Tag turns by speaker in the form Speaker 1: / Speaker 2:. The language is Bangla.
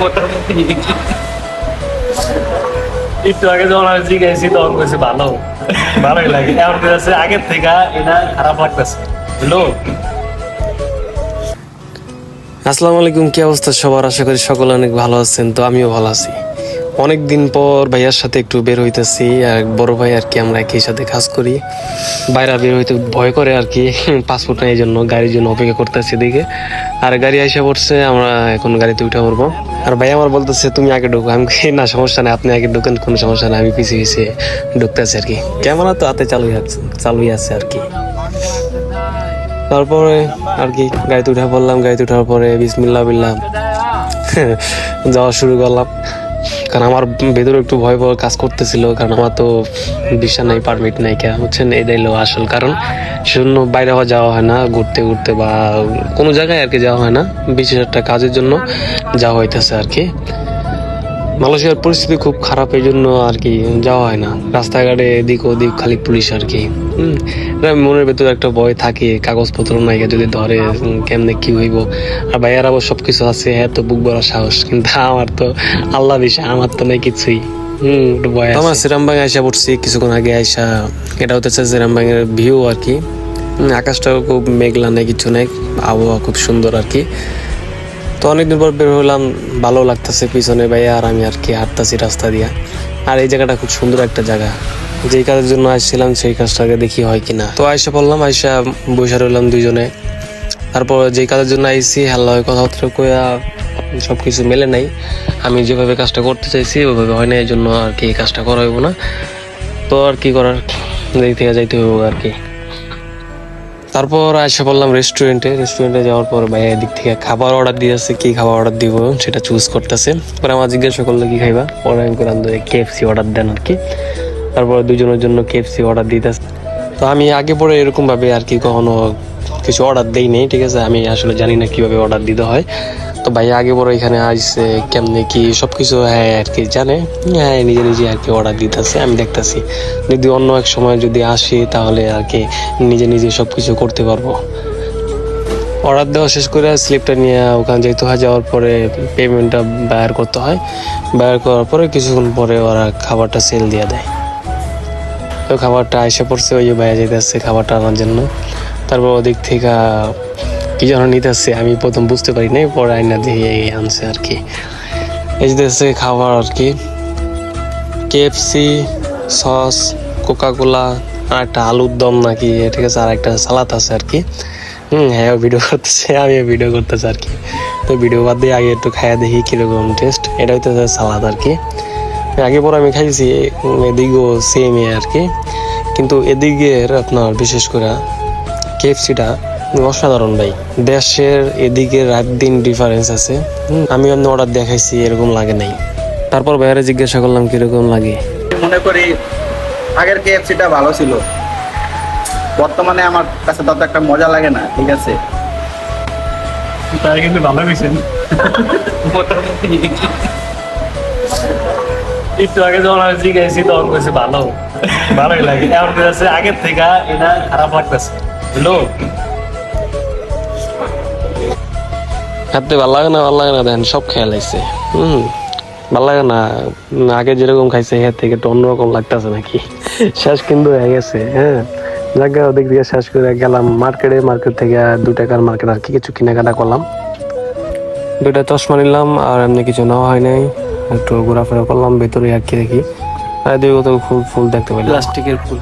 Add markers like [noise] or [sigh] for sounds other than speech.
Speaker 1: মোটামুটি
Speaker 2: একটু আগে যখন আমি জিজ্ঞাসি তখন কইছে ভালো, ভালোই লাগে। এমন আগের থেকে এটা খারাপ লাগতেছে। হ্যালো?
Speaker 3: আসসালামু আলাইকুম, কি অবস্থা সবার? আশা করি সকলে অনেক ভালো আছেন, তো আমিও ভালো আছি। অনেক দিন পর ভাইয়ার সাথে একটু বের হইতেছি, আর বড় ভাই আর কি আমরা একই সাথে কাজ করি। বাইরে বের হইতে ভয় করে আর কি পাসপোর্ট নেই জন্য গাড়ির জন্য অপেক্ষা করতেছি দিকে আর গাড়ি আইসা পড়ছে, আমরা এখন গাড়িতে উঠে পড়ব। আর ভাই আমার বলতেছে, তুমি আগে ঢুকো। আমি না, সমস্যা নেই, আপনি আগে ঢুকেন, কোনো সমস্যা নেই। আমি পিছিয়ে পিছিয়ে ঢুকতেছি আর কি। ক্যামেরা তো হাতে চালুই আছে চালুই আছে আর কি। তারপরে আর কি, গাড়িতে উঠে পড়লাম, গাড়িতে উঠার পরে বিসমিল্লা বিল্লাম। [laughs] যাওয়া শুরু করলাম। কারণ আমার ভেতরে একটু ভয় ভয় কাজ করতেছিল, কারণ আমার তো ভিসা নাই পারমিট নাই, কে হচ্ছেন এটাই হলো আসল কারণ সেজন্য বাইরে হওয়া যাওয়া হয় না, ঘুরতে ঘুরতে বা কোনো জায়গায় আর কি যাওয়া হয় না, বিশেষ একটা কাজের জন্য যাওয়া হইতেছে আর কি। মালয়েশিয়ার পরিস্থিতি খুব খারাপ এই জন্য আর কি যাওয়া হয় না। রাস্তাঘাটে এদিক ওদিক খালি পুলিশ আর কি। হুম, মনের ভেতরে একটা ভয় থাকে কাগজপত্র নাই যদি ধরে কেমনে কি হইব? আর ভাইয়ার আবার সবকিছু আছে হ্যাঁ তো বুক বড় সাহস কিন্তু আমার তো আল্লাহ বিষয় আমার তো নাই কিছুই। হম ভয় আমার আইসা পড়ছি কিছুক্ষণ আগে আইসা এটা হতেছে সিরামবাংয়ের ভিউ আর কি। আকাশটাও খুব মেঘলা নেই কিছু নেই আবহাওয়া খুব সুন্দর আর কি। তো অনেকদিন পর বের হলাম, ভালো লাগতেছে পিছনে ভাইয়া আর আমি আর কি হাঁটতাছি রাস্তা দিয়া। আর এই জায়গাটা খুব সুন্দর একটা জায়গা। যেই কাজের জন্য আসছিলাম, সেই কাজটাকে দেখি হয় কিনা। তো আইসা পড়লাম, আইসা বসে রইলাম দুইজনে। তারপর যেই কাজের জন্য আইসি, হাল্লা হয় কথাবার্তা কইয়া সব কিছু মেলে নাই। আমি যেভাবে কাজটা করতে চাইছি ওইভাবে হয় না এই জন্য আর কি কাজটা করা হইব না। তো আর কি করার? দিক থেকে যাইতে হইব আর কি। তারপর এসে পড়লাম রেস্টুরেন্টে রেস্টুরেন্টে যাওয়ার পর ভাই এদিক থেকে খাবার অর্ডার দিয়েছে, কি খাবার অর্ডার দিব সেটা চুজ করতেছে। পরে আমার জিজ্ঞাসা করল, কি খাইবা? পরে আমি করলাম কেএফসি অর্ডার দেন আর কি তারপর দুজনের জন্য কেএফসি অর্ডার দিতেছে। তো আমি আগে পরে এরকমভাবে আর কি কখনো কিছু অর্ডার দেই নেই, ঠিক আছে? আমি আসলে জানি না কীভাবে অর্ডার দিতে হয়। তো ভাই আগে বড় এখানে আসছে, কেমনে কি সবকিছু হ্যাঁ আর কি জানে। হ্যাঁ নিজে নিজে আর কি অর্ডার দিতেছে, আমি দেখতেছি। যদি অন্য এক সময় যদি আসি, তাহলে আর কি নিজে নিজে সবকিছু করতে পারব। অর্ডার দেওয়া শেষ করে স্লিপটা নিয়ে ওখানে যেতে হয় যাওয়ার পরে পেমেন্টটা বায়ার করতে হয়। বায়ার করার পরে কিছুক্ষণ পরে ওরা খাবারটা সেল দিয়ে দেয়। তো খাবারটা এসে পড়ছে, ওই যে বাইরে যেতেছে খাবারটা আনার জন্য। তারপর ওদিক থেকে কি যেন নিতেছে, আমি প্রথম বুঝতে পারি নাই, পরে আইনা দিয়ে আনছে আর কি। এই যে খাবার আর কি। কেএফসি সস কোকা কোলা আর একটা আলুর দম নাকি ঠিক আছে আর একটা সালাদ আছে আর কি। হুম হ্যাঁ ভিডিও করতেছে, আমিও ভিডিও করতেছি আর কি। তো ভিডিও বাদ দিয়ে আগে একটু খাইয়া দেখি কীরকম টেস্ট এটা হইতেছে সালাদ আর কি। আগে পরে আমি খাইছি এদিকেও সেমই আর কি। কিন্তু এদিকের আপনার, বিশেষ করে কেএফসিটা অসাধারণ ভাই। দেশের এদিকে রাত দিন ডিফারেন্স আছে। আমি আপনি অর্ডার দেখাইছি এরকম লাগে নাই। তারপর বাইরে জিজ্ঞাসা করলাম কীরকম লাগে?
Speaker 1: মনে করি আগের কেএফসিটা ভালো ছিল। বর্তমানে আমার কাছে তত একটা মজা লাগে না ঠিক আছে?
Speaker 2: তাই কিন্তু ভালো হয়েছেন একটু আগে যখন আমি জিজ্ঞাসি তখন কইছে ভালো। ভালোই লাগে। এমন করেছে আগের থেকে এটা খারাপ লাগতেছে। বুঝলো
Speaker 3: খাতে ভালো লাগে না, ভালো লাগে না, দেখেন সব খেয়াল আইছে হুম, ভালো লাগে না আগে যেরকম খাইছে, এর থেকে একটু অন্যরকম লাগতেছে নাকি? [laughs] শেষ কিন্তু হয়ে গেছে হ্যাঁ। জায়গা ওদিক দিয়ে শেষ করে গেলাম মার্কেটে, মার্কেট থেকে দু টাকার মার্কেট, আর কি কিছু কেনাকাটা করলাম। দুটা চশমা নিলাম, আর এমনি কিছু নেওয়া হয় নাই। একটু ঘোরাফেরা করলাম, ভেতরে আর কি দেখি আর দুই কত ফুল ফুল দেখতে পাই প্লাস্টিকের ফুল।